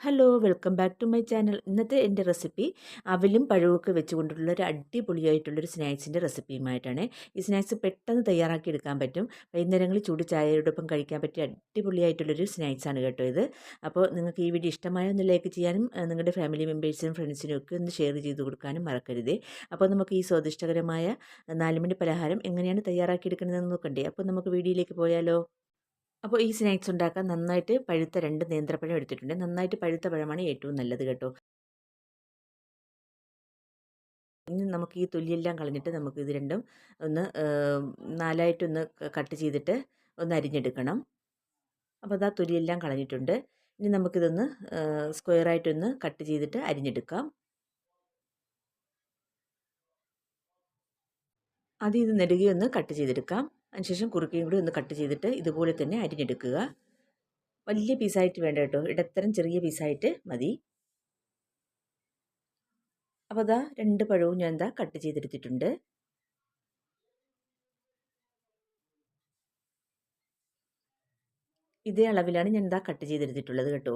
Hello welcome back to my channel ഇന്നത്തെ എന്റെ recipe അവലും പഴവുമൊക്കെ വെച്ചുകൊണ്ടുള്ള ഒരു അടിപൊളിയായിട്ടുള്ളൊരു സ്നാക്സിന്റെ റെസിപ്പിയുമായിട്ടാണ് ഈ സ്നാക്സ് പെട്ടെന്ന് തയ്യാറാക്കി എടുക്കാൻ പറ്റും. വൈകുന്നേരങ്ങളിൽ ചൂട് ചായയോടൊപ്പം കഴിക്കാൻ പറ്റിയ അടിപൊളിയായിട്ടുള്ളൊരു സ്നാക്സാണ് കേട്ടോ ഇത്. അപ്പോൾ നിങ്ങൾക്ക് ഈ വീഡിയോ ഇഷ്ടമായ ഒന്ന് ലൈക്ക് ചെയ്യാനും നിങ്ങളുടെ ഫാമിലി മെമ്പേഴ്സിനും ഫ്രണ്ട്സിനും ഒക്കെ ഒന്ന് ഷെയർ ചെയ്ത് കൊടുക്കാനും മറക്കരുതേ. അപ്പോൾ നമുക്ക് ഈ സ്വാദിഷ്ടകരമായ നാലുമണി പലഹാരം എങ്ങനെയാണ് തയ്യാറാക്കി എടുക്കുന്നതെന്ന് നോക്കണ്ടേ? അപ്പോൾ നമുക്ക് വീഡിയോയിലേക്ക് പോയാലോ? അപ്പോൾ ഈ സ്നാക്സ് ഉണ്ടാക്കാൻ നന്നായിട്ട് പഴുത്ത രണ്ട് നേന്ത്രപ്പഴം എടുത്തിട്ടുണ്ട്. നന്നായിട്ട് പഴുത്ത പഴമാണ് ഏറ്റവും നല്ലത് കേട്ടോ. ഇനി നമുക്ക് ഈ തൊലിയെല്ലാം കളഞ്ഞിട്ട് നമുക്ക് ഇത് രണ്ടും ഒന്ന് നാലായിട്ടൊന്ന് കട്ട് ചെയ്തിട്ട് ഒന്ന് അരിഞ്ഞെടുക്കണം. അപ്പോൾ അതാ തൊലിയെല്ലാം കളഞ്ഞിട്ടുണ്ട്. ഇനി നമുക്കിതൊന്ന് സ്ക്വയറായിട്ടൊന്ന് കട്ട് ചെയ്തിട്ട് അരിഞ്ഞെടുക്കാം. അത് ഇത് നെടുകയൊന്ന് കട്ട് ചെയ്തെടുക്കാം. അതിനുശേഷം കുറുക്കയും കൂടി ഒന്ന് കട്ട് ചെയ്തിട്ട് ഇതുപോലെ തന്നെ അരിഞ്ഞെടുക്കുക. വലിയ പീസായിട്ട് വേണ്ട കേട്ടോ. ഇടത്തരം ചെറിയ പീസായിട്ട് മതി. അപ്പോൾ അതാ രണ്ട് പഴവും ഞാൻ എന്താ കട്ട് ചെയ്തെടുത്തിട്ടുണ്ട്. ഇതേ അളവിലാണ് ഞാൻ എന്താ കട്ട് ചെയ്തെടുത്തിട്ടുള്ളത് കേട്ടോ.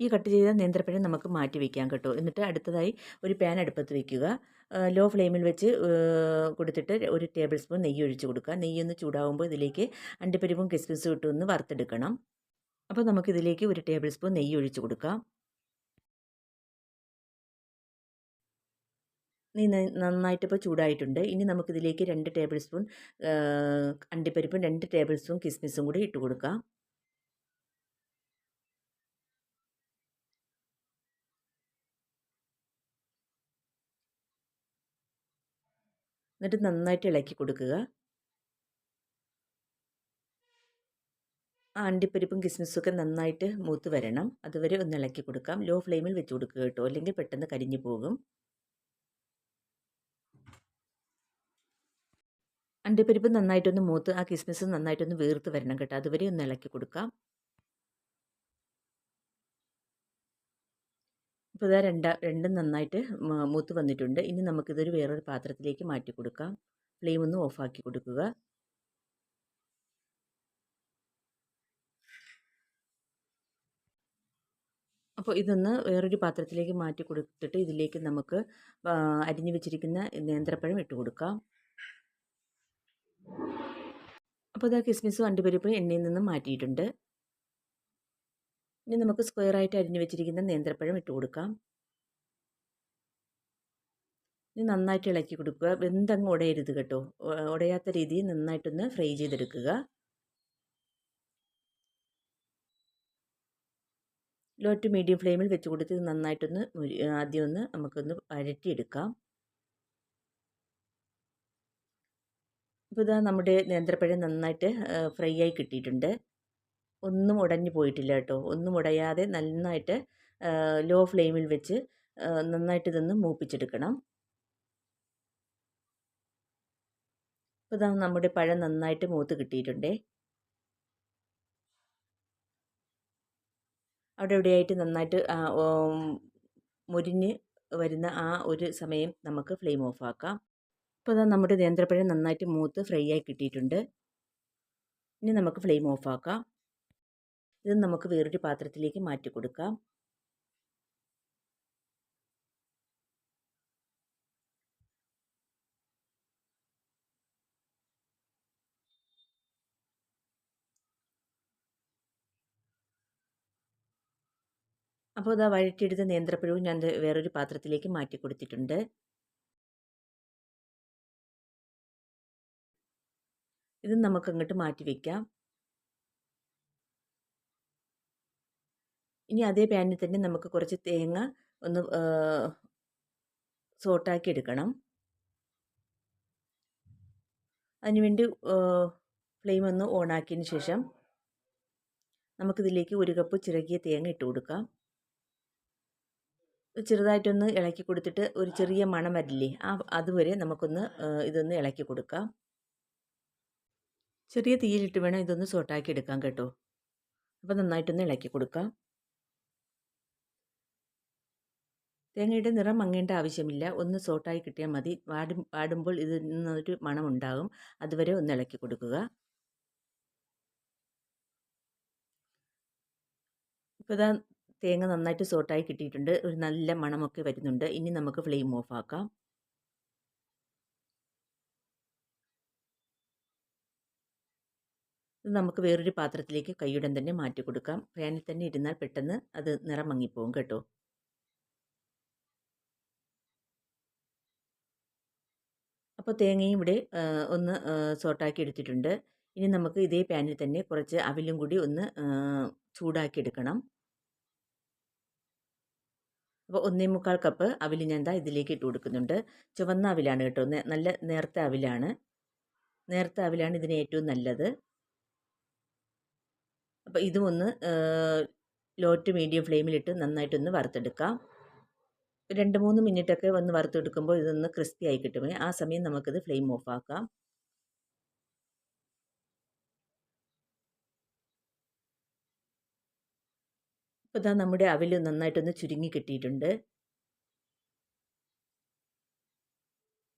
ഈ കട്ട് ചെയ്ത നേന്ത്രപ്പഴം നമുക്ക് മാറ്റി വയ്ക്കാം കേട്ടോ. എന്നിട്ട് അടുത്തതായി ഒരു പാൻ അടുപ്പത്ത് വയ്ക്കുക ലോ ഫ്ലെയിമിൽ വെച്ച് കൊടുത്തിട്ട് ഒരു ടേബിൾ സ്പൂൺ നെയ്യ് ഒഴിച്ച് കൊടുക്കുക. നെയ്യൊന്ന് ചൂടാകുമ്പോൾ ഇതിലേക്ക് അണ്ടിപ്പരിപ്പും കിസ്മിസും ഇട്ട് ഒന്ന് വറുത്തെടുക്കണം. അപ്പോൾ നമുക്കിതിലേക്ക് ഒരു ടേബിൾ സ്പൂൺ നെയ്യ് ഒഴിച്ച് കൊടുക്കാം. നീ നന്നായിട്ട് ഇപ്പോൾ ചൂടായിട്ടുണ്ട്. ഇനി നമുക്കിതിലേക്ക് രണ്ട് ടേബിൾ സ്പൂൺ അണ്ടിപ്പരിപ്പും രണ്ട് ടേബിൾ സ്പൂൺ കിസ്മിസും കൂടി ഇട്ട് കൊടുക്കാം. എന്നിട്ട് നന്നായിട്ട് ഇളക്കി കൊടുക്കുക. ആ അണ്ടിപ്പരിപ്പും കിസ്മിസും ഒക്കെ നന്നായിട്ട് മൂത്ത് വരണം. അതുവരെ ഒന്ന് ഇളക്കി കൊടുക്കാം. ലോ ഫ്ലെയിമിൽ വെച്ച് കൊടുക്കുക കേട്ടോ. അല്ലെങ്കിൽ പെട്ടെന്ന് കരിഞ്ഞു പോകും. അണ്ടിപ്പരിപ്പ് നന്നായിട്ടൊന്ന് മൂത്ത് ആ കിസ്മിസ് നന്നായിട്ടൊന്ന് വീർത്ത് വരണം കേട്ടോ. അതുവരെ ഒന്ന് ഇളക്കി കൊടുക്കാം. ഇപ്പോൾ ഇതാ രണ്ട രണ്ടും നന്നായിട്ട് മൂത്ത് വന്നിട്ടുണ്ട്. ഇനി നമുക്കിതൊരു വേറൊരു പാത്രത്തിലേക്ക് മാറ്റി കൊടുക്കാം. ഫ്ലെയിം ഒന്ന് ഓഫാക്കി കൊടുക്കുക. അപ്പോൾ ഇതൊന്ന് വേറൊരു പാത്രത്തിലേക്ക് മാറ്റി കൊടുത്തിട്ട് ഇതിലേക്ക് നമുക്ക് അരിഞ്ഞു വെച്ചിരിക്കുന്ന നേന്ത്രപ്പഴം ഇട്ട് കൊടുക്കാം. അപ്പോൾ ഇതാ കിസ്മിസും അണ്ടിപ്പരിപ്പും എണ്ണയിൽ നിന്നും മാറ്റിയിട്ടുണ്ട്. ഇനി നമുക്ക് സ്ക്വയറായിട്ട് അരിഞ്ഞു വെച്ചിരിക്കുന്ന നേന്ത്രപ്പഴം ഇട്ട് കൊടുക്കാം. ഇനി നന്നായിട്ട് ഇളക്കി കൊടുക്കുക. വെന്തങ്ങ് ഉടയരുത് കേട്ടോ. ഉടയാത്ത രീതിയിൽ നന്നായിട്ടൊന്ന് ഫ്രൈ ചെയ്തെടുക്കുക. ലോ ടു മീഡിയം ഫ്ലെയിമിൽ വെച്ച് കൊടുത്ത് നന്നായിട്ടൊന്ന് ആദ്യം ഒന്ന് നമുക്കൊന്ന് വഴറ്റിയെടുക്കാം ഇപ്പോൾ ഇതാ നമ്മുടെ നേന്ത്രപ്പഴം നന്നായിട്ട് ഫ്രൈ ആയി കിട്ടിയിട്ടുണ്ട്. ഒന്നും ഉടഞ്ഞു പോയിട്ടില്ല കേട്ടോ. ഒന്നും ഉടയാതെ നന്നായിട്ട് ലോ ഫ്ലെയിമിൽ വെച്ച് നന്നായിട്ട് ഇതൊന്ന് മൂപ്പിച്ചെടുക്കണം. ഇപ്പോൾ ഇതാ നമ്മുടെ പഴം നന്നായിട്ട് മൂത്ത് കിട്ടിയിട്ടുണ്ടേ. അവിടെ എവിടെയായിട്ട് നന്നായിട്ട് മുരിഞ്ഞ് വരുന്ന ആ ഒരു സമയം നമുക്ക് ഫ്ലെയിം ഓഫ് ആക്കാം. ഇപ്പോൾ ഇതാ നമ്മുടെ നേന്ത്രപ്പഴം നന്നായിട്ട് മൂത്ത് ഫ്രൈ ആയി കിട്ടിയിട്ടുണ്ട്. ഇനി നമുക്ക് ഫ്ലെയിം ഓഫ് ആക്കാം. ഇത് നമുക്ക് വേറൊരു പാത്രത്തിലേക്ക് മാറ്റി കൊടുക്കാം. അപ്പോൾ ഇതാ വഴറ്റിയെടുത്ത നേന്ത്രപ്പഴവും ഞാൻ വേറൊരു പാത്രത്തിലേക്ക് മാറ്റി കൊടുത്തിട്ടുണ്ട്. ഇത് നമുക്ക് അങ്ങോട്ട് മാറ്റി വയ്ക്കാം ഇനി അതേ പാനിൽ തന്നെ നമുക്ക് കുറച്ച് തേങ്ങ ഒന്ന് സോട്ടാക്കി എടുക്കണം. അതിനുവേണ്ടി ഫ്ലെയിം ഒന്ന് ഓണാക്കിയതിന് ശേഷം നമുക്കിതിലേക്ക് ഒരു കപ്പ് ചിറകിയ തേങ്ങ ഇട്ട് കൊടുക്കാം. ചെറുതായിട്ടൊന്ന് ഇളക്കി കൊടുത്തിട്ട് ഒരു ചെറിയ മണം വരില്ലേ ആ അതുവരെ നമുക്കൊന്ന് ഇതൊന്ന് ഇളക്കി കൊടുക്കാം. ചെറിയ തീയിലിട്ട് വേണം ഇതൊന്ന് സോട്ടാക്കി എടുക്കാം കേട്ടോ. അപ്പോൾ നന്നായിട്ടൊന്ന് ഇളക്കി കൊടുക്കാം. തേങ്ങയുടെ നിറം മങ്ങേണ്ട ആവശ്യമില്ല. ഒന്ന് സോട്ടായി കിട്ടിയാൽ മതി. വാടും വാടുമ്പോൾ ഇതിൽ നിന്നൊരു മണമുണ്ടാകും. അതുവരെ ഒന്ന് ഇളക്കി കൊടുക്കുക. ഇപ്പോൾ ഇതാ തേങ്ങ നന്നായിട്ട് സോട്ടായി കിട്ടിയിട്ടുണ്ട്. ഒരു നല്ല മണമൊക്കെ വരുന്നുണ്ട്. ഇനി നമുക്ക് ഫ്ലെയിം ഓഫ് ആക്കാം. നമുക്ക് വേറൊരു പാത്രത്തിലേക്ക് കൈയുടൻ തന്നെ മാറ്റി കൊടുക്കാം. ഫാനിൽ തന്നെ ഇരുന്നാൽ പെട്ടെന്ന് അത് നിറം മങ്ങിപ്പോവും കേട്ടോ. അപ്പോൾ തേങ്ങയും ഇവിടെ ഒന്ന് സോട്ടാക്കി എടുത്തിട്ടുണ്ട്. ഇനി നമുക്ക് ഇതേ പാനിൽ തന്നെ കുറച്ച് അവിലും കൂടി ഒന്ന് ചൂടാക്കി എടുക്കണം. അപ്പോൾ ഒന്നേ മുക്കാൽ കപ്പ് അവിൽ ഞാൻ എന്താ ഇതിലേക്ക് ഇട്ട് കൊടുക്കുന്നുണ്ട്. ചുവന്ന അവിലാണ് കേട്ടോ നല്ല നേർത്ത അവിലാണ്. നേർത്ത അവിലാണ് ഇതിന് ഏറ്റവും നല്ലത്. അപ്പോൾ ഇതും ഒന്ന് ലോ ടു മീഡിയം ഫ്ലെയിമിലിട്ട് നന്നായിട്ടൊന്ന് വറുത്തെടുക്കാം. രണ്ട് മൂന്ന് മിനിറ്റൊക്കെ വന്ന് വറുത്തെടുക്കുമ്പോൾ ഇതൊന്ന് ക്രിസ്പി ആയി കിട്ടുമേ. ആ സമയം നമുക്കിത് ഫ്ലെയിം ഓഫ് ആക്കാം. ഇപ്പോൾ ഇതാ നമ്മുടെ അവിൽ നന്നായിട്ടൊന്ന് ചുരുങ്ങി കിട്ടിയിട്ടുണ്ട്.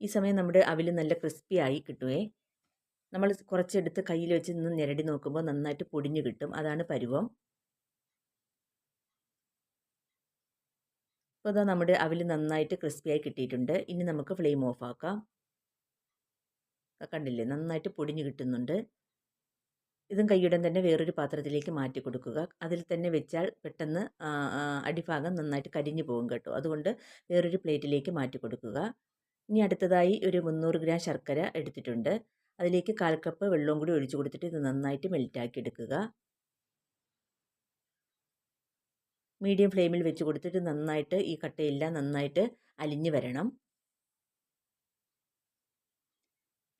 ഈ സമയം നമ്മുടെ അവിൽ നല്ല ക്രിസ്പി ആയി കിട്ടുമേ. നമ്മൾ കുറച്ചെടുത്ത് കയ്യിൽ വെച്ച് നിന്ന് ഞെരടി നോക്കുമ്പോൾ നന്നായിട്ട് പൊടിഞ്ഞു കിട്ടും. അതാണ് പരുവം. അപ്പോൾ അതാ നമ്മുടെ അവിൽ നന്നായിട്ട് ക്രിസ്പിയായി കിട്ടിയിട്ടുണ്ട്. ഇനി നമുക്ക് ഫ്ലെയിം ഓഫ് ആക്കാം. കണ്ടില്ലേ? നന്നായിട്ട് പൊടിഞ്ഞു കിട്ടുന്നുണ്ട്. ഇതും കൈയിടം തന്നെ വേറൊരു പാത്രത്തിലേക്ക് മാറ്റി കൊടുക്കുക. അതിൽ തന്നെ വെച്ചാൽ പെട്ടെന്ന് അടിഭാഗം നന്നായിട്ട് കരിഞ്ഞു പോകും കേട്ടോ. അതുകൊണ്ട് വേറൊരു പ്ലേറ്റിലേക്ക് മാറ്റി കൊടുക്കുക. ഇനി അടുത്തതായി ഒരു മുന്നൂറ് ഗ്രാം ശർക്കര എടുത്തിട്ടുണ്ട്. അതിലേക്ക് കാൽ കപ്പ് വെള്ളവും കൂടി ഒഴിച്ചു കൊടുത്തിട്ട് ഇത് നന്നായിട്ട് മെൽറ്റാക്കി എടുക്കുക. മീഡിയം ഫ്ലെയിമിൽ വെച്ച് കൊടുത്തിട്ട് നന്നായിട്ട് ഈ കട്ടയെല്ലാം നന്നായിട്ട് അലിഞ്ഞു വരണം.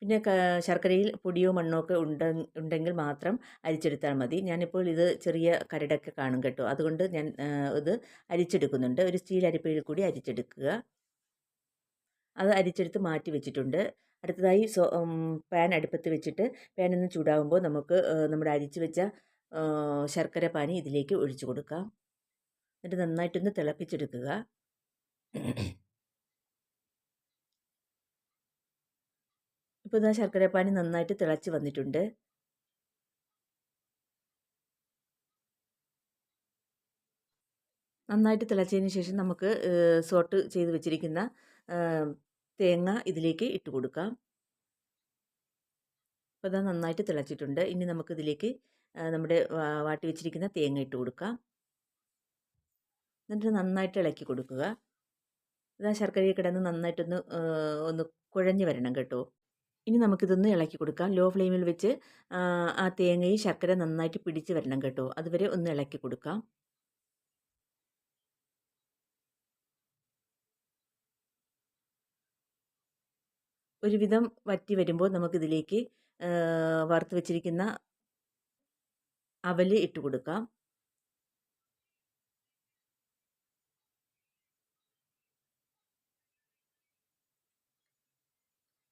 പിന്നെ ശർക്കരയിൽ പൊടിയോ മണ്ണോ ഒക്കെ ഉണ്ട ഉണ്ടെങ്കിൽ മാത്രം അരിച്ചെടുത്താൽ മതി. ഞാനിപ്പോൾ ഇത് ചെറിയ കരടൊക്കെ കാണും കേട്ടോ. അതുകൊണ്ട് ഞാൻ ഇത് അരിച്ചെടുക്കുന്നുണ്ട്. ഒരു സ്റ്റീൽ അരിപ്പയിൽ കൂടി അരിച്ചെടുക്കുക. അത് അരിച്ചെടുത്ത് മാറ്റി വെച്ചിട്ടുണ്ട്. അടുത്തതായി സോ പാൻ അടുപ്പത്ത് വെച്ചിട്ട് പാൻ ഒന്ന് ചൂടാകുമ്പോൾ നമുക്ക് നമ്മുടെ അരിച്ചു വെച്ച ശർക്കര പാനി ഇതിലേക്ക് ഒഴിച്ചു കൊടുക്കാം. എന്നിട്ട് നന്നായിട്ടൊന്ന് തിളപ്പിച്ചെടുക്കുക. ഇപ്പോൾ ഇതാ ശർക്കരപ്പാനി നന്നായിട്ട് തിളച്ച് വന്നിട്ടുണ്ട്. നന്നായിട്ട് തിളച്ചതിന് ശേഷം നമുക്ക് സോട്ട് ചെയ്ത് വെച്ചിരിക്കുന്ന തേങ്ങ ഇതിലേക്ക് ഇട്ട് കൊടുക്കാം. അപ്പോൾ ഇതാ നന്നായിട്ട് തിളച്ചിട്ടുണ്ട്. ഇനി നമുക്കിതിലേക്ക് നമ്മുടെ വാട്ടി വെച്ചിരിക്കുന്ന തേങ്ങ ഇട്ട് കൊടുക്കാം. എന്നിട്ട് നന്നായിട്ട് ഇളക്കി കൊടുക്കുക. ഇതാ ശർക്കരയിൽ കിടന്ന് നന്നായിട്ടൊന്ന് ഒന്ന് കുഴഞ്ഞു വരണം കേട്ടോ. ഇനി നമുക്കിതൊന്ന് ഇളക്കി കൊടുക്കാം. ലോ ഫ്ലെയിമിൽ വെച്ച് ആ തേങ്ങയും ശർക്കര നന്നായിട്ട് പിടിച്ച് വരണം കേട്ടോ. അതുവരെ ഒന്ന് ഇളക്കി കൊടുക്കാം. ഒരുവിധം വറ്റി വരുമ്പോൾ നമുക്കിതിലേക്ക് വറുത്ത് വെച്ചിരിക്കുന്ന അവൽ ഇട്ട് കൊടുക്കാം.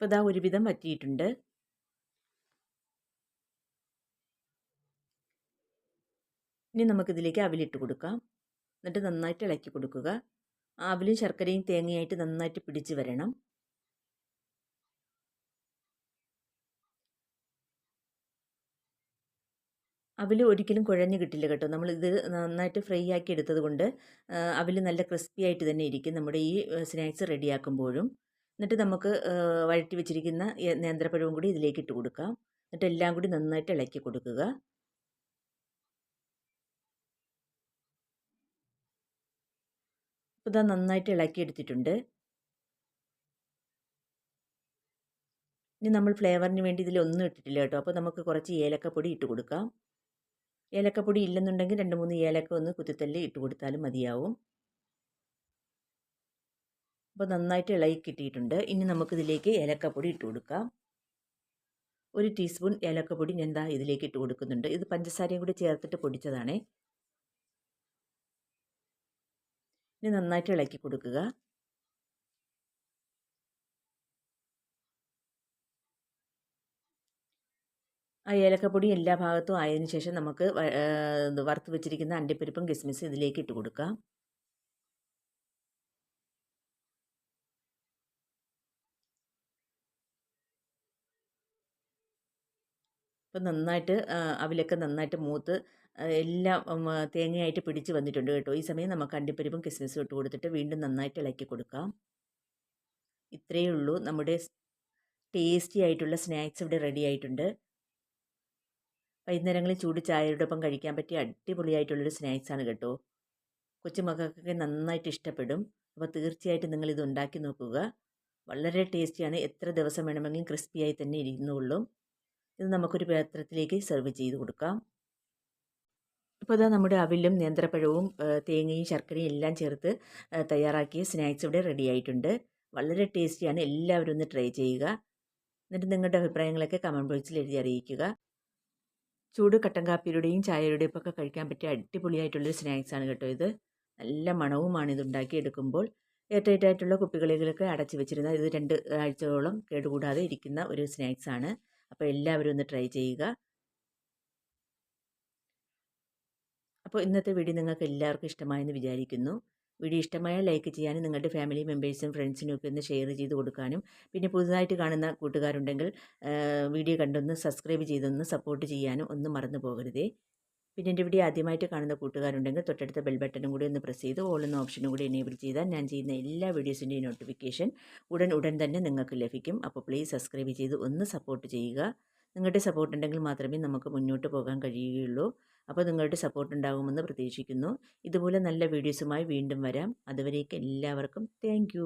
ഇപ്പോൾ ഇതാ ഒരുവിധം വറ്റിയിട്ടുണ്ട് ഇനി നമുക്കിതിലേക്ക് അവിലിട്ട് കൊടുക്കാം. എന്നിട്ട് നന്നായിട്ട് ഇളക്കി കൊടുക്കുക. അവിലും ശർക്കരയും തേങ്ങയായിട്ട് നന്നായിട്ട് പിടിച്ച് വരണം. അവിൽ ഒരിക്കലും കുഴഞ്ഞ് കിട്ടില്ല കേട്ടോ. നമ്മൾ ഇത് നന്നായിട്ട് ഫ്രൈ ആക്കി എടുത്തത് കൊണ്ട് അവിൽ നല്ല ക്രിസ്പി ആയിട്ട് തന്നെ ഇരിക്കും നമ്മുടെ ഈ സ്നാക്സ് റെഡിയാക്കുമ്പോഴും. എന്നിട്ട് നമുക്ക് വഴറ്റി വെച്ചിരിക്കുന്ന നേന്ത്രപ്പഴവും കൂടി ഇതിലേക്ക് ഇട്ട് കൊടുക്കാം. എന്നിട്ട് എല്ലാം കൂടി നന്നായിട്ട് ഇളക്കി കൊടുക്കുക. ഇപ്പോൾ ഇതാ നന്നായിട്ട് ഇളക്കി എടുത്തിട്ടുണ്ട്. ഇനി നമ്മൾ ഫ്ലേവറിന് വേണ്ടി ഇതിലൊന്നും ഇട്ടിട്ടില്ല കേട്ടോ. അപ്പോൾ നമുക്ക് കുറച്ച് ഏലക്കപ്പൊടി ഇട്ട് കൊടുക്കാം. ഏലക്കപ്പൊടി ഇല്ലെന്നുണ്ടെങ്കിൽ രണ്ട് മൂന്ന് ഏലക്ക ഒന്ന് കുത്തിത്തല്ലി ഇട്ട് കൊടുത്താലും മതിയാവും. അപ്പോൾ നന്നായിട്ട് ഇളകി കിട്ടിയിട്ടുണ്ട്. ഇനി നമുക്കിതിലേക്ക് ഏലക്കപ്പൊടി ഇട്ട് കൊടുക്കാം. ഒരു ടീസ്പൂൺ ഏലക്കപ്പൊടി ഞാൻ എന്താ ഇതിലേക്ക് ഇട്ട് കൊടുക്കുന്നുണ്ട്. ഇത് പഞ്ചസാരയും കൂടി ചേർത്തിട്ട് പൊടിച്ചതാണേ. ഇനി നന്നായിട്ട് ഇളക്കി കൊടുക്കുക. ആ ഏലക്കപ്പൊടി എല്ലാ ഭാഗത്തും ആയതിനു ശേഷം നമുക്ക് വറുത്ത് വെച്ചിരിക്കുന്ന അണ്ടിപ്പരിപ്പും കിസ്മിസും ഇതിലേക്ക് ഇട്ട് കൊടുക്കാം. ഇപ്പം നന്നായിട്ട് അവിലൊക്കെ നന്നായിട്ട് മൂത്ത് എല്ലാം തേങ്ങയായിട്ട് പിടിച്ച് വന്നിട്ടുണ്ട് കേട്ടോ. ഈ സമയം നമുക്ക് അണ്ടിപ്പരിപ്പും കിസ്മിസും ഇട്ട് കൊടുത്തിട്ട് വീണ്ടും നന്നായിട്ട് ഇളക്കി കൊടുക്കാം. ഇത്രയേ ഉള്ളൂ. നമ്മുടെ ടേസ്റ്റി ആയിട്ടുള്ള സ്നാക്സ് ഇവിടെ റെഡി ആയിട്ടുണ്ട്. വൈകുന്നേരങ്ങളിൽ ചൂട് ചായയോടൊപ്പം കഴിക്കാൻ പറ്റിയ അടിപൊളിയായിട്ടുള്ളൊരു സ്നാക്സാണ് കേട്ടോ. കൊച്ചുമക്കൾക്കൊക്കെ നന്നായിട്ട് ഇഷ്ടപ്പെടും. അപ്പോൾ തീർച്ചയായിട്ടും നിങ്ങൾ ഇത് ഉണ്ടാക്കി നോക്കുക. വളരെ ടേസ്റ്റിയാണ്. എത്ര ദിവസം വേണമെങ്കിലും ക്രിസ്പിയായി തന്നെ ഇരുന്നുള്ളൂ ഇത് നമുക്കൊരു പാത്രത്തിലേക്ക് സെർവ് ചെയ്ത് കൊടുക്കാം. ഇപ്പോൾ ഇതാ നമ്മുടെ അവിലും നേന്ത്രപ്പഴവും തേങ്ങയും ശർക്കരയും എല്ലാം ചേർത്ത് തയ്യാറാക്കിയ സ്നാക്സ് ഇവിടെ റെഡി ആയിട്ടുണ്ട്. വളരെ ടേസ്റ്റിയാണ്. എല്ലാവരും ഒന്ന് ട്രൈ ചെയ്യുക. എന്നിട്ട് നിങ്ങളുടെ അഭിപ്രായങ്ങളൊക്കെ കമന്റ് ബോക്സിൽ എഴുതി അറിയിക്കുക. ചൂട് കട്ടൻ കാപ്പിയുടെയും ചായയുടെയും ഒക്കെ കഴിക്കാൻ പറ്റിയ അടിപൊളിയായിട്ടുള്ളൊരു സ്നാക്സാണ് കേട്ടോ ഇത്. നല്ല മണവുമാണ് ഇത് ഉണ്ടാക്കിയെടുക്കുമ്പോൾ എയർടൈറ്റ് ആയിട്ടുള്ള കുപ്പികളിലൊക്കെ അടച്ചു വെച്ചിരുന്ന ഇത് രണ്ട് ആഴ്ചയോളം കേടുകൂടാതെ ഇരിക്കുന്ന ഒരു സ്നാക്സാണ് അപ്പോൾ എല്ലാവരും ഒന്ന് ട്രൈ ചെയ്യുക. അപ്പോൾ ഇന്നത്തെ വീഡിയോ നിങ്ങൾക്ക് എല്ലാവർക്കും ഇഷ്ടമായെന്ന് വിചാരിക്കുന്നു. വീഡിയോ ഇഷ്ടമായാൽ ലൈക്ക് ചെയ്യാനും നിങ്ങളുടെ ഫാമിലി മെമ്പേഴ്സും ഫ്രണ്ട്സിനും ഒക്കെ ഒന്ന് ഷെയർ ചെയ്ത് കൊടുക്കാനും. പിന്നെ പുതുതായിട്ട് കാണുന്ന കൂട്ടുകാരുണ്ടെങ്കിൽ വീഡിയോ കണ്ടൊന്ന് സബ്സ്ക്രൈബ് ചെയ്തൊന്ന് സപ്പോർട്ട് ചെയ്യാനും ഒന്നും മറന്നു പോകരുതേ. പിന്നെ എന്റെ വീഡിയോ ആദ്യമായിട്ട് കാണുന്ന കൂട്ടുകാരുണ്ടെങ്കിൽ തൊട്ടടുത്ത ബെൽ ബട്ടണും കൂടി ഒന്ന് പ്രസ് ചെയ്ത് ഓൾ എന്ന ഓപ്ഷനും കൂടി എനേബിൾ ചെയ്താൽ ഞാൻ ചെയ്യുന്ന എല്ലാ വീഡിയോസിന്റെയും നോട്ടിഫിക്കേഷൻ ഉടൻ ഉടൻ തന്നെ നിങ്ങൾക്ക് ലഭിക്കും. അപ്പോൾ പ്ലീസ് സബ്സ്ക്രൈബ് ചെയ്ത് ഒന്ന് സപ്പോർട്ട് ചെയ്യുക. നിങ്ങളുടെ സപ്പോർട്ട് ഉണ്ടെങ്കിൽ മാത്രമേ നമുക്ക് മുന്നോട്ട് പോകാൻ കഴിയുകയുള്ളൂ. അപ്പോൾ നിങ്ങളുടെ സപ്പോർട്ട് ഉണ്ടാകുമെന്ന് പ്രതീക്ഷിക്കുന്നു. ഇതുപോലെ നല്ല വീഡിയോസുമായി വീണ്ടും വരാം. അതുവരേക്കും എല്ലാവർക്കും താങ്ക്